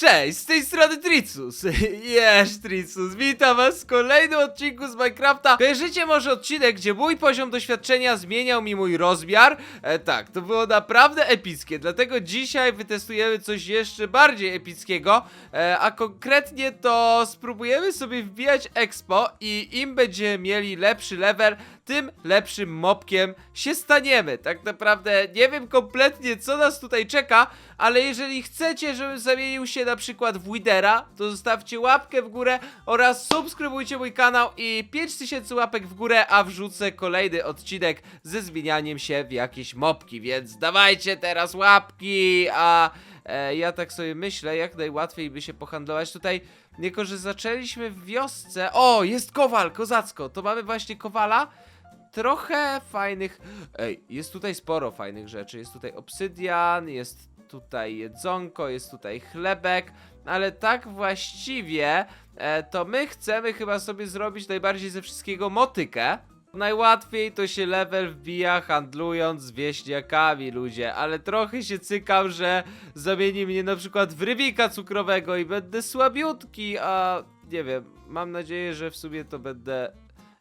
Cześć, z tej strony Tricus. Jest Tricus. Witam was w kolejnym odcinku z Minecrafta. Kojarzycie może odcinek, gdzie mój poziom doświadczenia zmieniał mi mój rozmiar? E, tak, to było naprawdę epickie, dlatego dzisiaj wytestujemy coś jeszcze bardziej epickiego, e, a konkretnie to spróbujemy sobie wbijać expo i im będziemy mieli lepszy level, tym lepszym mopkiem się staniemy. Tak naprawdę nie wiem kompletnie co nas tutaj czeka, ale jeżeli chcecie, żebym zamienił się na przykład w Widera, to zostawcie łapkę w górę oraz subskrybujcie mój kanał i 5000 łapek w górę, a wrzucę kolejny odcinek ze zmienianiem się w jakieś mopki, więc dawajcie teraz łapki, a e, ja tak sobie myślę, jak najłatwiej by się pohandlować. Tutaj, jako że zaczęliśmy w wiosce, o jest kowal, kozacko, to mamy właśnie kowala, trochę fajnych. Ej, jest tutaj sporo fajnych rzeczy. Jest tutaj obsydian, jest tutaj jedzonko, jest tutaj chlebek, ale tak właściwie e, to my chcemy chyba sobie zrobić najbardziej ze wszystkiego motykę. Najłatwiej to się level wbija handlując z wieśniakami, ludzie, ale trochę się cykam, że zamieni mnie na przykład w rybika cukrowego i będę słabiutki, a nie wiem, mam nadzieję, że w sumie to będę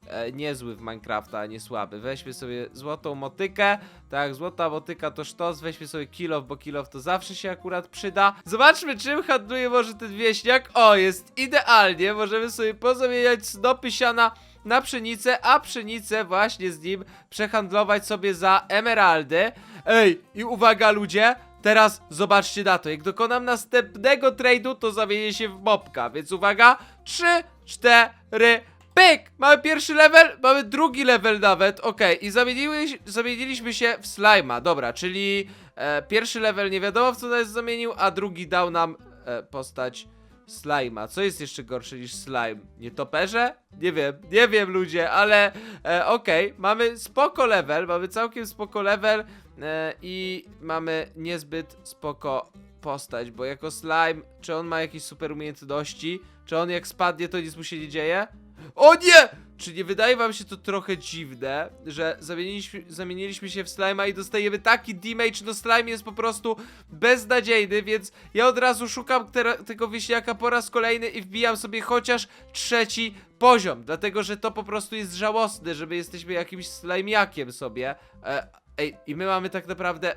e, niezły w Minecrafta, a nie słaby. Weźmy sobie złotą motykę. Tak, złota motyka to sztos. Weźmy sobie kilof, bo kilof to zawsze się akurat przyda. Zobaczmy, czym handluje może ten wieśniak. O, jest idealnie. Możemy sobie pozamieniać snopy siana na pszenicę, a pszenicę właśnie z nim przehandlować sobie za emeraldy. Ej, i uwaga ludzie, teraz zobaczcie na to. Jak dokonam następnego trade'u, to zamienię się w mopka. Więc uwaga, 3, 4, Pyk! Mamy pierwszy level, mamy drugi level nawet, okej, i zamieniły, zamieniliśmy się w slima, dobra, czyli e, pierwszy level nie wiadomo w co nas zamienił, a drugi dał nam e, postać slima. Co jest jeszcze gorsze niż slime? Nietoperze? Nie wiem, nie wiem ludzie, ale e, okej, mamy spoko level, mamy całkiem spoko level e, i mamy niezbyt spoko postać, bo jako slime, czy on ma jakieś super umiejętności? Czy on jak spadnie, to nic mu się nie dzieje? O nie! Czy nie wydaje wam się to trochę dziwne, że zamieniliśmy, zamieniliśmy się w slime'a i dostajemy taki damage, no slime jest po prostu beznadziejny, więc ja od razu szukam te, tego wieśniaka po raz kolejny i wbijam sobie chociaż trzeci poziom, dlatego że to po prostu jest żałosne, że my jesteśmy jakimś slimiakiem sobie. E, ej, i my mamy tak naprawdę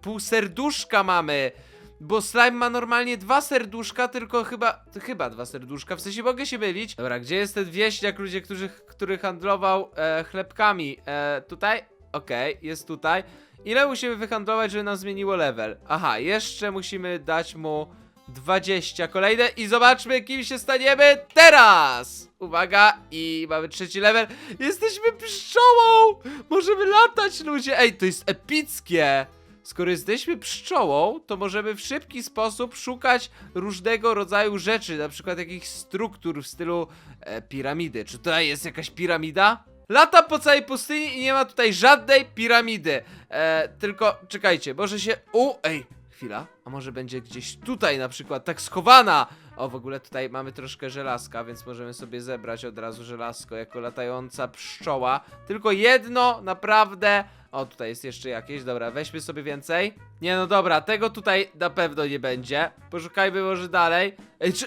pół serduszka mamy. Bo slime ma normalnie dwa serduszka, tylko chyba, chyba dwa serduszka, w sensie mogę się mylić. Dobra, gdzie jest ten wieśniak, ludzie, którzy, który handlował e, chlebkami? E, tutaj? Okej, jest tutaj. Ile musimy wyhandlować, żeby nam zmieniło level? Aha, jeszcze musimy dać mu 20 kolejne i zobaczmy, kim się staniemy teraz! Uwaga, i mamy trzeci level. Jesteśmy pszczołą! Możemy latać, ludzie! Ej, to jest epickie! Skoro jesteśmy pszczołą, to możemy w szybki sposób szukać różnego rodzaju rzeczy, na przykład jakichś struktur w stylu e, piramidy. Czy tutaj jest jakaś piramida? Lata po całej pustyni i nie ma tutaj żadnej piramidy. E, tylko czekajcie, może się. U, ej, chwila. A może będzie gdzieś tutaj na przykład tak schowana? O, w ogóle tutaj mamy troszkę żelazka, więc możemy sobie zebrać od razu żelazko jako latająca pszczoła. Tylko jedno, naprawdę. O, tutaj jest jeszcze jakieś, dobra, weźmy sobie więcej. Nie, no dobra, tego tutaj na pewno nie będzie. Poszukajmy może dalej. Ej, czy...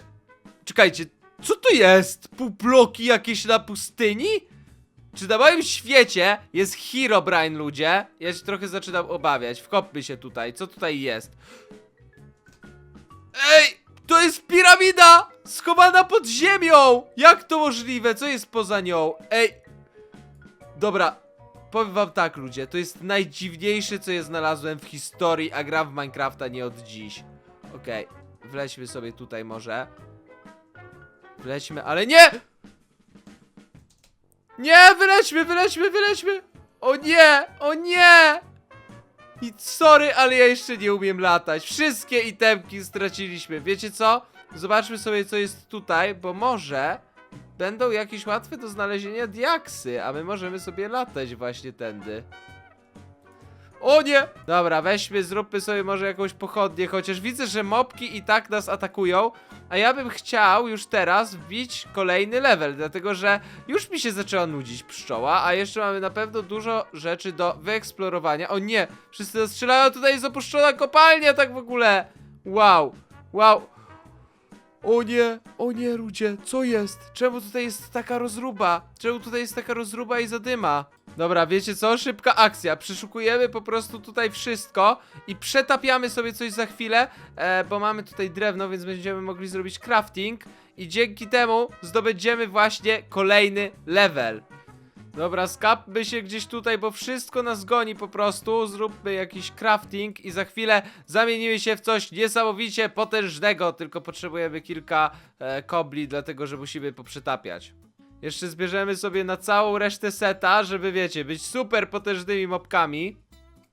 Czekajcie, co to jest? Półbloki jakieś na pustyni? Czy na moim świecie jest Herobrine, ludzie? Ja się trochę zaczynam obawiać. Wkopmy się tutaj. Co tutaj jest? Ej! To jest piramida! Schowana pod ziemią! Jak to możliwe? Co jest poza nią? Ej! Dobra, powiem wam tak, ludzie. To jest najdziwniejsze, co ja znalazłem w historii, a gram w Minecrafta nie od dziś. Okej, wleźmy sobie tutaj może. Wleźmy, ale nie! Nie, wylećmy, wylećmy, wylećmy! O nie, o nie! I sorry, ale ja jeszcze nie umiem latać. Wszystkie itemki straciliśmy. Wiecie co? Zobaczmy sobie, co jest tutaj, bo może będą jakieś łatwe do znalezienia diaksy, a my możemy sobie latać właśnie tędy. O nie! Dobra, weźmy, zróbmy sobie może jakąś pochodnię, chociaż widzę, że mopki i tak nas atakują, a ja bym chciał już teraz wbić kolejny level, dlatego że już mi się zaczęła nudzić pszczoła, a jeszcze mamy na pewno dużo rzeczy do wyeksplorowania. O nie! Wszyscy nas strzelają, tutaj jest opuszczona kopalnia tak w ogóle! Wow! Wow! O nie, o nie, ludzie, co jest? Czemu tutaj jest taka rozruba? Czemu tutaj jest taka rozruba i zadyma? Dobra, wiecie co? Szybka akcja. Przeszukujemy po prostu tutaj wszystko i przetapiamy sobie coś za chwilę, e, bo mamy tutaj drewno, więc będziemy mogli zrobić crafting i dzięki temu zdobędziemy właśnie kolejny level. Dobra, skapmy się gdzieś tutaj, bo wszystko nas goni po prostu. Zróbmy jakiś crafting i za chwilę zamienimy się w coś niesamowicie potężnego. Tylko potrzebujemy kilka e, kobli, dlatego że musimy poprzetapiać. Jeszcze zbierzemy sobie na całą resztę seta, żeby wiecie, być super potężnymi mobkami.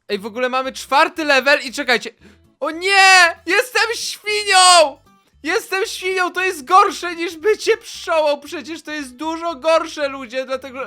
Ej, w ogóle mamy czwarty level i czekajcie. O nie! Jestem świnią! Jestem świnią, to jest gorsze niż bycie pszczołą. Przecież to jest dużo gorsze, ludzie, dlatego.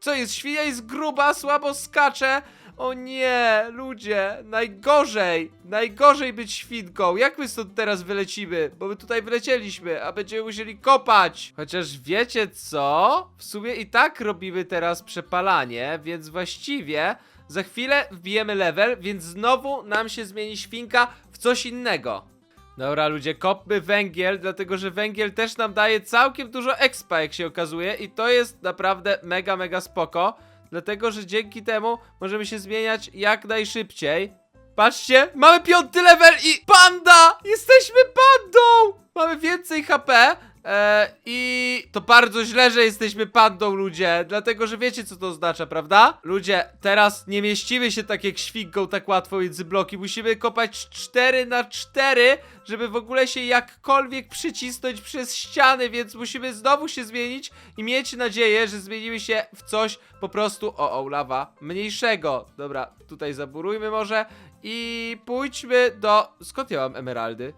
Co jest? Świnia jest gruba, słabo skacze. O nie, ludzie, najgorzej, najgorzej być świnką. Jak my stąd teraz wylecimy? Bo my tutaj wylecieliśmy, a będziemy musieli kopać. Chociaż wiecie co? W sumie i tak robimy teraz przepalanie, więc właściwie za chwilę wbijemy level, więc znowu nam się zmieni świnka w coś innego. Dobra, ludzie, kopmy węgiel, dlatego że węgiel też nam daje całkiem dużo expa, jak się okazuje, i to jest naprawdę mega, mega spoko, dlatego że dzięki temu możemy się zmieniać jak najszybciej. Patrzcie, mamy piąty level i panda! Jesteśmy pandą! Mamy więcej HP. E, I to bardzo źle, że jesteśmy pandą, ludzie, dlatego że wiecie, co to oznacza, prawda? Ludzie, teraz nie mieścimy się tak jak świnką tak łatwo między bloki. Musimy kopać 4 na 4 żeby w ogóle się jakkolwiek przycisnąć przez ściany, więc musimy znowu się zmienić i mieć nadzieję, że zmienimy się w coś po prostu, o, o, lawa, mniejszego. Dobra, tutaj zaburujmy może i pójdźmy do... Skąd ja mam emeraldy?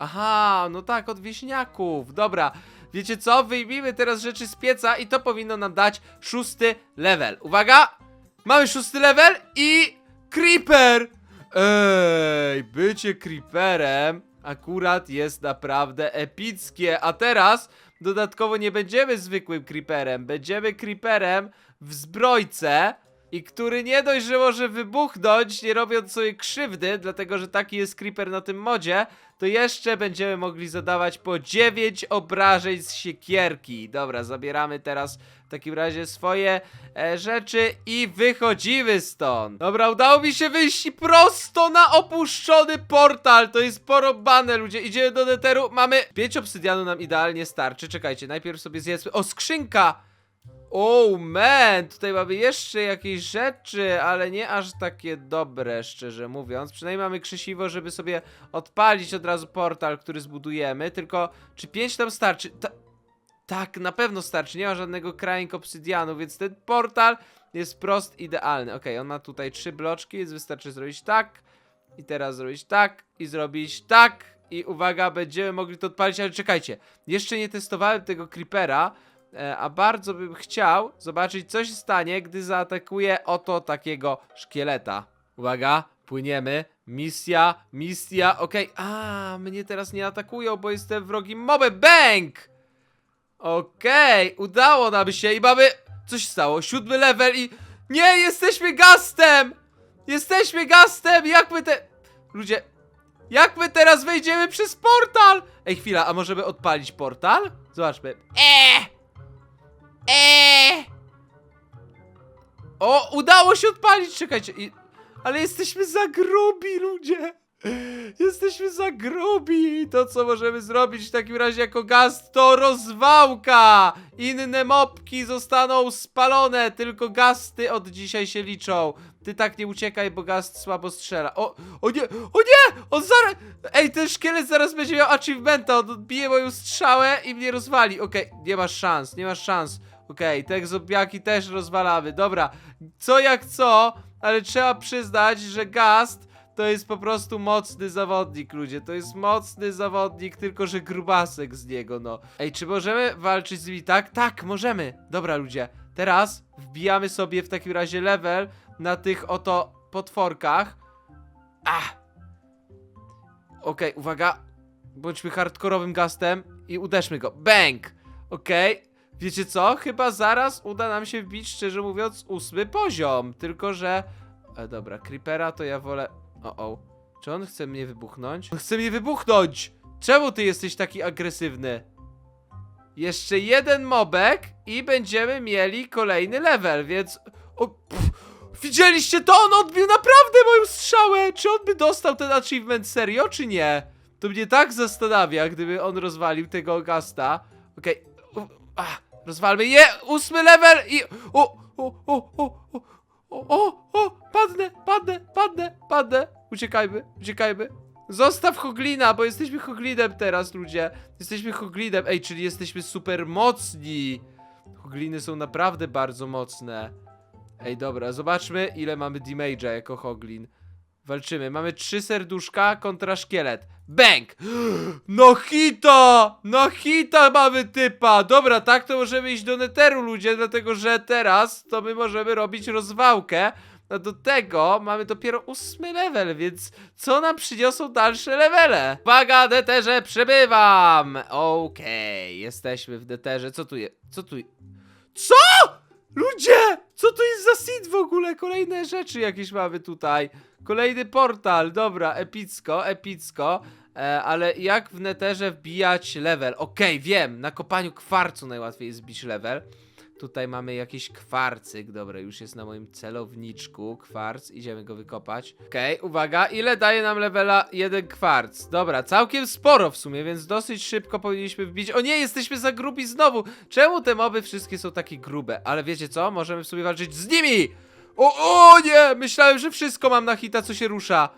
Aha, no tak, od wieśniaków. Dobra, wiecie co? Wyjmijmy teraz rzeczy z pieca i to powinno nam dać szósty level. Uwaga! Mamy szósty level i Creeper! Ej, bycie Creeperem akurat jest naprawdę epickie. A teraz dodatkowo nie będziemy zwykłym Creeperem, będziemy Creeperem w zbrojce. I który nie dość, że może wybuchnąć, nie robiąc sobie krzywdy, dlatego że taki jest creeper na tym modzie, to jeszcze będziemy mogli zadawać po 9 obrażeń z siekierki. Dobra, zabieramy teraz w takim razie swoje e, rzeczy i wychodzimy stąd. Dobra, udało mi się wyjść prosto na opuszczony portal. To jest porobane, ludzie. Idziemy do neteru. Mamy 5 obsydianu nam idealnie starczy. Czekajcie, najpierw sobie zjedzmy. O, skrzynka! Oh man, tutaj mamy jeszcze jakieś rzeczy, ale nie aż takie dobre, szczerze mówiąc. Przynajmniej mamy krzesiwo, żeby sobie odpalić od razu portal, który zbudujemy. Tylko, czy 5 tam starczy? Ta tak, na pewno starczy. Nie ma żadnego kraink obsydianu, więc ten portal jest prost idealny. Okej, on ma tutaj trzy bloczki, więc wystarczy zrobić tak. I teraz zrobić tak. I zrobić tak. I uwaga, będziemy mogli to odpalić, ale czekajcie. Jeszcze nie testowałem tego creepera. E, a bardzo bym chciał zobaczyć, co się stanie, gdy zaatakuje oto takiego szkieleta. Uwaga, płyniemy. Misja, misja, okej. A, mnie teraz nie atakują, bo jestem wrogim mobem. Bang! Okej, udało nam się i mamy... Coś stało, siódmy level i... Nie, jesteśmy gastem! Jesteśmy gastem! Jak my te... Ludzie, jak my teraz wejdziemy przez portal? Ej, chwila, a możemy odpalić portal? Zobaczmy. Eee! Eee! O, udało się odpalić, czekajcie. I... Ale jesteśmy za grubi, ludzie. Jesteśmy za grubi. To, co możemy zrobić w takim razie jako gast, to rozwałka. Inne mopki zostaną spalone, tylko gasty od dzisiaj się liczą. Ty tak nie uciekaj, bo gast słabo strzela. O, o nie, o nie! On zaraz... Ej, ten szkielet zaraz będzie miał achievementa, on odbije moją strzałę i mnie rozwali. Okej, nie masz szans, nie masz szans. Okej, te zombiaki też rozwalamy. Dobra, co jak co, ale trzeba przyznać, że Gast to jest po prostu mocny zawodnik, ludzie. To jest mocny zawodnik, tylko że grubasek z niego, no. Ej, czy możemy walczyć z nimi tak? Tak, możemy. Dobra, ludzie. Teraz wbijamy sobie w takim razie level na tych oto potworkach. Ah! Okej, uwaga. Bądźmy hardkorowym gastem i uderzmy go. Bang! Okej. Wiecie co? Chyba zaraz uda nam się wbić, szczerze mówiąc, ósmy poziom. Tylko, że... E, dobra, Creepera to ja wolę... O, o. Czy on chce mnie wybuchnąć? On chce mnie wybuchnąć! Czemu ty jesteś taki agresywny? Jeszcze jeden mobek i będziemy mieli kolejny level, więc... O, pff, widzieliście to? On odbił naprawdę moją strzałę! Czy on by dostał ten achievement serio, czy nie? To mnie tak zastanawia, gdyby on rozwalił tego gasta. Okej, ach, rozwalmy je! Ósmy level i... O, o, o, o, o, o, o, padnę, padnę, padnę, padnę. Uciekajmy, uciekajmy. Zostaw Hoglina, bo jesteśmy Hoglinem teraz, ludzie. Jesteśmy Hoglinem. Ej, czyli jesteśmy super mocni. Hogliny są naprawdę bardzo mocne. Ej, dobra, zobaczmy ile mamy damage'a jako Hoglin. Walczymy. Mamy trzy serduszka kontra szkielet. Bang! No hita! No hita mamy typa! Dobra, tak to możemy iść do Netheru, ludzie, dlatego że teraz to my możemy robić rozwałkę. No do tego mamy dopiero ósmy level, więc co nam przyniosą dalsze levele? Uwaga, Netherze, przybywam! Okej, jesteśmy w Netherze. Co tu jest? Co tu Co? Ludzie! Co to jest za seed w ogóle? Kolejne rzeczy jakieś mamy tutaj. Kolejny portal, dobra, epicko, epicko. E, ale jak w neterze wbijać level? Okej, wiem, na kopaniu kwarcu najłatwiej jest zbić level. Tutaj mamy jakiś kwarcyk, dobra, już jest na moim celowniczku, kwarc, idziemy go wykopać. Okej, uwaga, ile daje nam levela jeden kwarc? Dobra, całkiem sporo w sumie, więc dosyć szybko powinniśmy wbić. O nie, jesteśmy za grubi znowu! Czemu te moby wszystkie są takie grube? Ale wiecie co? Możemy w sumie walczyć z nimi! O, o nie! Myślałem, że wszystko mam na hita, co się rusza.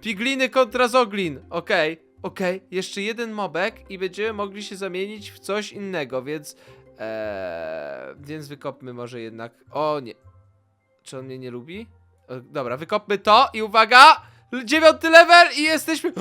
Pigliny kontra zoglin. Okej, okej. Jeszcze jeden mobek i będziemy mogli się zamienić w coś innego, więc... Eee, więc wykopmy może jednak... O nie. Czy on mnie nie lubi? E, dobra, wykopmy to i uwaga! Dziewiąty level i jesteśmy...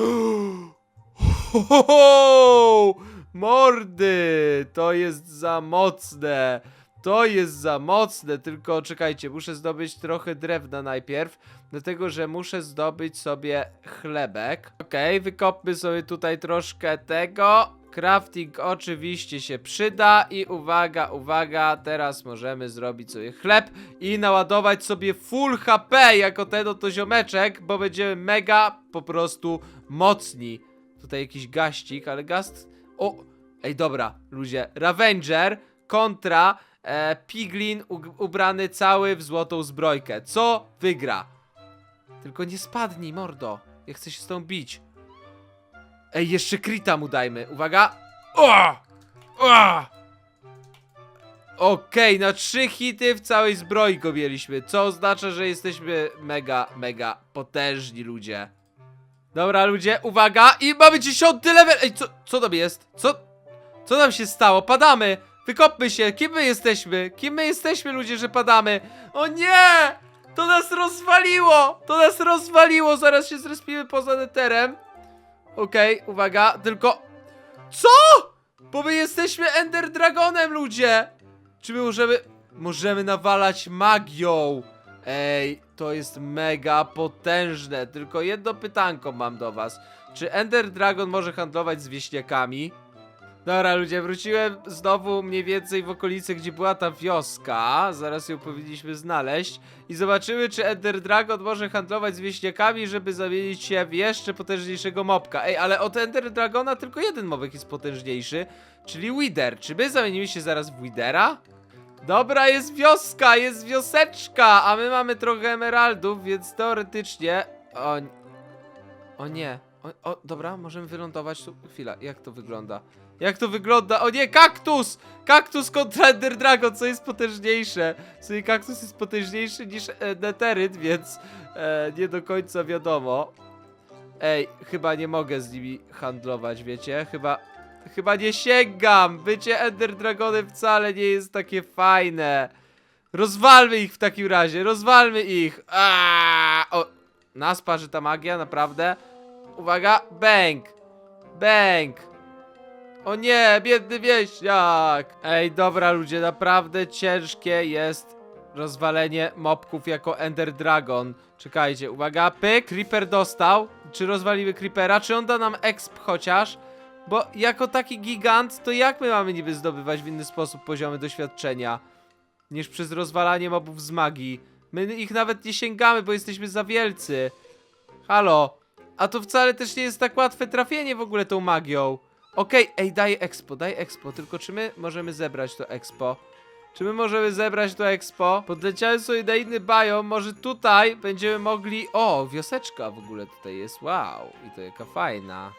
Ho! Mordy! To jest za mocne! To jest za mocne, tylko czekajcie, muszę zdobyć trochę drewna najpierw, dlatego że muszę zdobyć sobie chlebek. Okej, wykopmy sobie tutaj troszkę tego. Crafting oczywiście się przyda i uwaga, uwaga, teraz możemy zrobić sobie chleb i naładować sobie full HP jako ten oto ziomeczek, bo będziemy mega po prostu mocni. Tutaj jakiś gaścik, ale gast... O! Ej, dobra, ludzie. Ravenger kontra e, Piglin ubrany cały w złotą zbrojkę. Co wygra? Tylko nie spadnij, mordo. Ja chcę się z tą bić. Ej, jeszcze krita mu dajmy. Uwaga. O! O! Okej, na trzy hity w całej zbroi go mieliśmy, co oznacza, że jesteśmy mega, mega potężni ludzie. Dobra, ludzie, uwaga! I mamy dziesiąty level! Ej, co, co tam jest? Co, co nam się stało? Padamy! Wykopmy się! Kim my jesteśmy? Kim my jesteśmy, ludzie, że padamy? O nie! To nas rozwaliło! To nas rozwaliło! Zaraz się zrespimy poza neterem. Okej, uwaga, tylko... Co?! Bo my jesteśmy Ender Dragonem, ludzie! Czy my możemy... Możemy nawalać magią! Ej, to jest mega potężne. Tylko jedno pytanko mam do was. Czy Ender Dragon może handlować z wieśniakami? Dobra, ludzie, wróciłem znowu mniej więcej w okolice, gdzie była ta wioska. Zaraz ją powinniśmy znaleźć. I zobaczymy, czy Ender Dragon może handlować z wieśniakami, żeby zamienić się w jeszcze potężniejszego mobka. Ej, ale od Ender Dragona tylko jeden mobek jest potężniejszy, czyli Wither. Czy my zamienimy się zaraz w Withera? Dobra, jest wioska, jest wioseczka, a my mamy trochę emeraldów, więc teoretycznie... O, o nie. O, o, dobra, możemy wylądować tu. Chwila, jak to wygląda? Jak to wygląda? O nie, kaktus! Kaktus kontra Ender Dragon, co jest potężniejsze? W sumie kaktus jest potężniejszy niż e, neteryt, więc e, nie do końca wiadomo. Ej, chyba nie mogę z nimi handlować, wiecie? Chyba, chyba nie sięgam! Bycie Ender Dragonem wcale nie jest takie fajne. Rozwalmy ich w takim razie, rozwalmy ich! Aaaa! O, parzy ta magia, naprawdę? Uwaga, bang! Bang! O nie, biedny wieśniak! Ej, dobra ludzie, naprawdę ciężkie jest rozwalenie mobków jako Ender Dragon. Czekajcie, uwaga, pyk, Creeper dostał. Czy rozwalimy Creepera? Czy on da nam exp chociaż? Bo jako taki gigant, to jak my mamy niby zdobywać w inny sposób poziomy doświadczenia? Niż przez rozwalanie mobów z magii. My ich nawet nie sięgamy, bo jesteśmy za wielcy. Halo, a to wcale też nie jest tak łatwe trafienie w ogóle tą magią. Okej, ej, daj expo, daj expo, tylko czy my możemy zebrać to expo? Czy my możemy zebrać to expo? Podleciałem sobie na inny biom, może tutaj będziemy mogli... O, wioseczka w ogóle tutaj jest, wow, i to jaka fajna.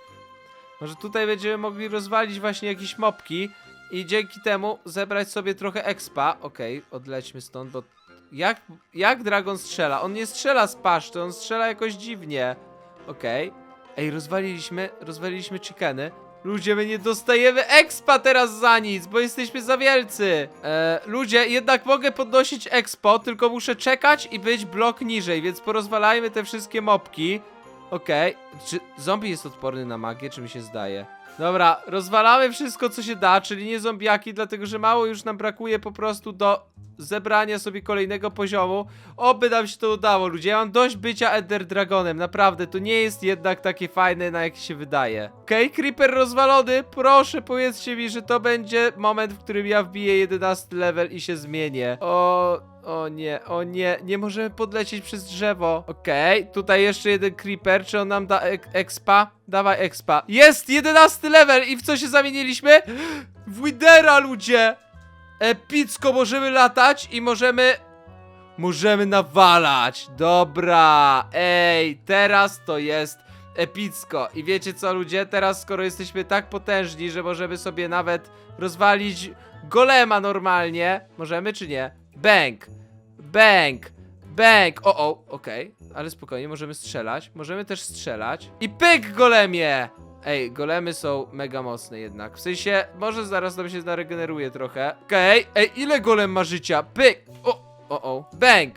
Może tutaj będziemy mogli rozwalić właśnie jakieś mopki i dzięki temu zebrać sobie trochę expa. Okej, odlećmy stąd, bo jak, jak Dragon strzela? On nie strzela z paszczy, on strzela jakoś dziwnie. Okej. Ej, rozwaliliśmy, rozwaliliśmy chickeny. Ludzie, my nie dostajemy expa teraz za nic, bo jesteśmy za wielcy. E, ludzie, jednak mogę podnosić expo, tylko muszę czekać i być blok niżej, więc porozwalajmy te wszystkie mopki. Okej. Czy zombie jest odporny na magię, czy mi się zdaje? Dobra, rozwalamy wszystko, co się da, czyli nie zombiaki, dlatego że mało już nam brakuje po prostu do zebrania sobie kolejnego poziomu. Oby nam się to udało, ludzie. Ja mam dość bycia Ender Dragonem, naprawdę. To nie jest jednak takie fajne, na jak się wydaje. Okej, Creeper rozwalony. Proszę, powiedzcie mi, że to będzie moment, w którym ja wbiję 11 level i się zmienię. O, o nie, o nie, nie możemy podlecieć przez drzewo. Okej, tutaj jeszcze jeden creeper, czy on nam da ek expa? Dawaj expa. Jest, 11 level i w co się zamieniliśmy? W Widera, ludzie! Epicko możemy latać i możemy... Możemy nawalać. Dobra, ej, teraz to jest epicko. I wiecie co, ludzie? Teraz, skoro jesteśmy tak potężni, że możemy sobie nawet rozwalić golema normalnie. Możemy czy nie? Bang! Bang! Bang! O, o, okej. Ale spokojnie, możemy strzelać. Możemy też strzelać. I pyk, golemie! Ej, golemy są mega mocne jednak. W sensie, może zaraz nam się zaregeneruje trochę. Okej, ej, ile golem ma życia? Pyk! O, o, o. Bang!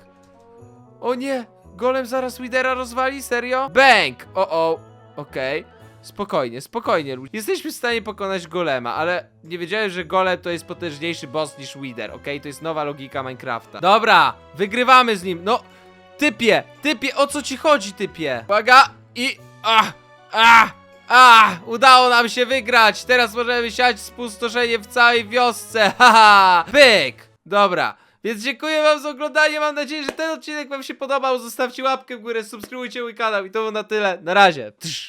O nie! Golem zaraz Widera rozwali? Serio? Bang! O, o. Okej. Spokojnie, spokojnie, ludzie. Jesteśmy w stanie pokonać golema, ale nie wiedziałem, że golem to jest potężniejszy boss niż Wither, okej? To jest nowa logika Minecrafta. Dobra, wygrywamy z nim. No, typie, typie, o co ci chodzi, typie? Uwaga i... A, a, a, udało nam się wygrać. Teraz możemy siać spustoszenie w całej wiosce. Haha, pyk. Dobra. Więc dziękuję wam za oglądanie, mam nadzieję, że ten odcinek wam się podobał. Zostawcie łapkę w górę, subskrybujcie mój kanał i to było na tyle. Na razie. Trz.